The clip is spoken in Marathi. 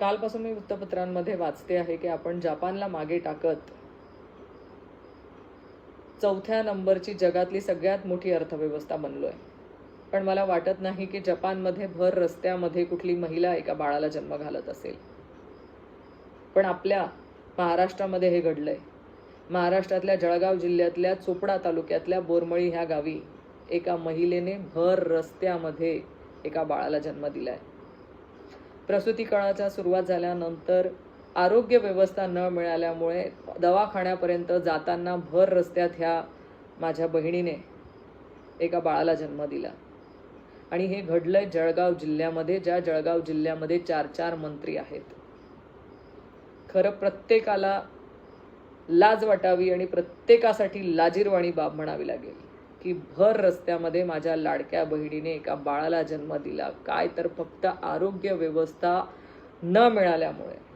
कालपासून मी वृत्तपत्रांमध्ये वाचते आहे की आपण जपानला मागे टाकत चौथ्या नंबरची जगातली सगळ्यात मोठी अर्थव्यवस्था बनलो आहे पण मला वाटत नाही की जपानमध्ये भर रस्त्यामध्ये कुठली महिला एका बाळाला जन्म घालत असेल. पण आपल्या महाराष्ट्रामध्ये हे घडलंय. महाराष्ट्रातल्या जळगाव जिल्ह्यातल्या चोपडा तालुक्यातल्या बोरमळी ह्या गावी एका महिलेने भर रस्त्यामध्ये एका बाळाला जन्म दिलाय. प्रसूती काळाच्या सुरुवात झाल्यानंतर आरोग्य व्यवस्था न मिळाल्यामुळे दवाखान्यापर्यंत जाताना भर रस्त्यात ह्या माझ्या बहिणीने एका बाळाला जन्म दिला. आणि हे घडलंय जळगाव जिल्ह्यामध्ये ज्या जळगाव जिल्ह्यामध्ये चार चार मंत्री आहेत. खरं प्रत्येकाला लाज वाटावी आणि प्रत्येकासाठी लाजीरवाणी बाब म्हणावी लागेल. की भर रस्त्यामध्ये माझ्या लाडक्या बहिणीने एका बाळाला जन्म दिला. काय तर फक्त आरोग्य व्यवस्था न मिळाल्यामुळे.